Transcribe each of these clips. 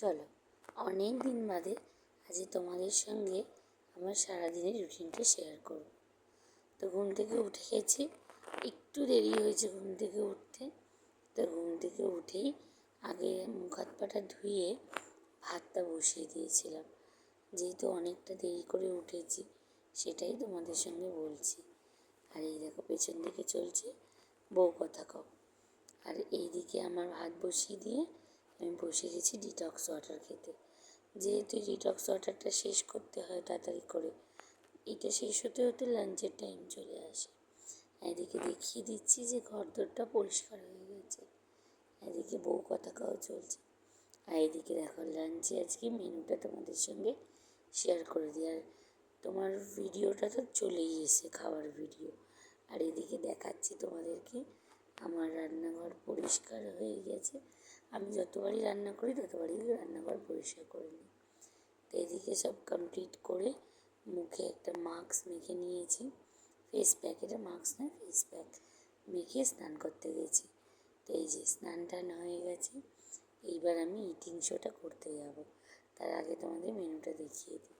চলো, অনেক দিন বাদে আজকে তোমাদের সঙ্গে আমার সারাদিনের রুটিনটা শেয়ার করব। তো ঘুম থেকে উঠে গেছি, একটু দেরি হয়েছে ঘুম থেকে উঠতে। তো ঘুম থেকে উঠেই আগে মুখ হাত পাটা ধুয়ে ভাতটা বসিয়ে দিয়েছিলাম। যেহেতু অনেকটা দেরি করে উঠেছি, সেটাই তোমাদের সঙ্গে বলছি। আর এই দেখো পেছন দিকে চলছে বউ কথা কও। আর এইদিকে আমার ভাত বসিয়ে দিয়ে আমি বসে গেছি ডিটক্স ওয়াটার খেতে। যেহেতু ডিটক্স ওয়াটারটা শেষ করতে হয় তাড়াতাড়ি করে, এটা শেষ হতে হতে লাঞ্চের টাইম চলে আসে। এদিকে দেখিয়ে দিচ্ছি যে ঘরদোরটা পরিষ্কার হয়ে গেছে। এদিকে বউ কথা কাও চলছে। আর এদিকে দেখো লাঞ্চে আজকে মেনুটা তোমাদের সঙ্গে শেয়ার করে দিই। আর তোমার ভিডিওটা তো চলেই এসে খাওয়ার ভিডিও আর এদিকে দেখাচ্ছি তোমাদেরকে আমার রান্নাঘর পরিষ্কার হয়ে গেছে। আমি যতবারই রান্না করি, ততবারই রান্নাঘর পরিষ্কার করে নিই। তো এদিকে সব কমপ্লিট করে মুখে একটা মাস্ক মেখে নিয়েছি। ফেস প্যাক এটা মাস্ক না ফেস প্যাক মেখে স্নান করতে গেছি। তো এই যে স্নান টান হয়ে গেছে, এইবার আমি ইটিং শোটা করতে যাব। তার আগে তোমাদের মেনুটা দেখিয়ে দিই।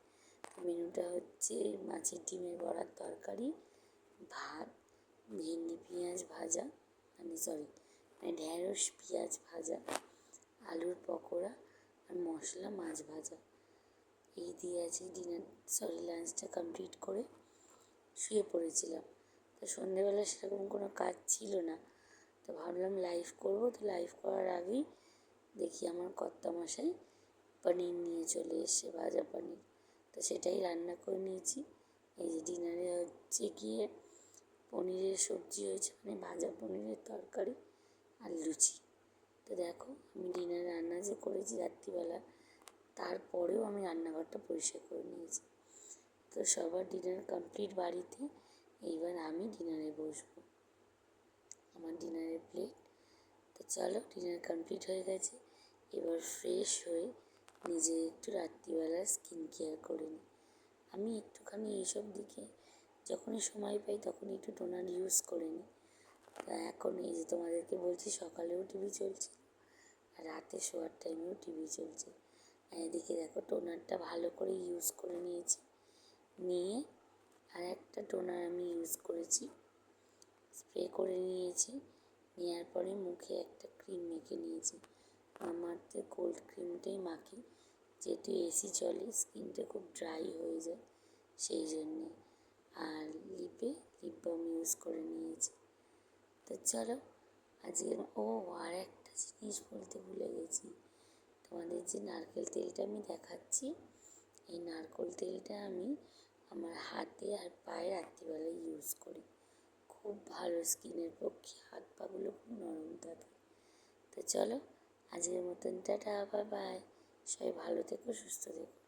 মেনুটা হচ্ছে মাছের ডিমের বড়ার তরকারি, ভাত, ভেন্ডি, পেঁয়াজ ভাজা। মানে সরি মানে ঢ্যাঁড়স পেঁয়াজ ভাজা, আলুর পকোড়া আর মশলা, মাছ ভাজা। এই দিয়ে আজকে ডিনার সরি লাঞ্চটা কমপ্লিট করে শুয়ে পড়েছিলাম। তো সন্ধেবেলা সেরকম কোনো কাজ ছিল না। তো ভাবলাম লাইভ করব। তো লাইভ করার আগেই দেখি আমার কর্তামশাই পনির নিয়ে চলে এসে ভাজা পনির। তো সেটাই রান্না করে নিয়েছি। এই যে ডিনারে হচ্ছে গিয়ে পনিরের সবজি হয়েছে মানে ভাজা পনিরের তরকারি আর লুচি। তো দেখো, আমি ডিনার রান্না যে করেছি রাত্রিবেলা, তারপরেও আমি রান্নাঘরটা পরিষ্কার করে নিয়েছি। তো সবার ডিনার কমপ্লিট বাড়িতে, এইবার আমি ডিনারে বসবো। আমার ডিনারের প্লেট। তো চলো, ডিনার কমপ্লিট হয়ে গেছে। এবার ফ্রেশ হয়ে নিজে একটু রাত্রিবেলা স্কিন কেয়ার করে নিই। আমি একটুখানি এইসব দিকে যখনই সময় পাই তখন একটু টোনার ইউজ করে নিই। তা এখন এই যে তোমাদেরকে বলছি সকালেও টিভি চলছে, আর রাতে শোয়ার টাইমেও টিভি চলছে। আর এদিকে দেখো টোনারটা ভালো করে ইউজ করে নিয়েছি। নিয়ে আর একটা টোনার আমি ইউজ করেছি স্প্রে করে নিয়েছি। নেওয়ার পরে মুখে একটা ক্রিম মেখে নিয়েছি। আমার তো কোল্ড ক্রিমটাই মাখি যেহেতু এসি চলে স্কিনটা খুব ড্রাই হয়ে যায়, সেই জন্যে। আর লিপে, লিপ বাম ইউজ করে নিয়েছি। তো চলো, আজকে ও আর একটা জিনিস বলতে ভুলে গেছি। তোমাদের যে নারকেল তেলটা আমি দেখাচ্ছি, এই নারকেল তেলটা আমি আমার হাতে আর পায়ে রাত্রিবেলায় ইউজ করি। খুব ভালো স্কিনের পক্ষে, হাত পাগুলো খুব নরম থাকে। তো চলো, আজকের মতন টাটা বাই বাই সবাই ভালো থেকো, সুস্থ থেকো।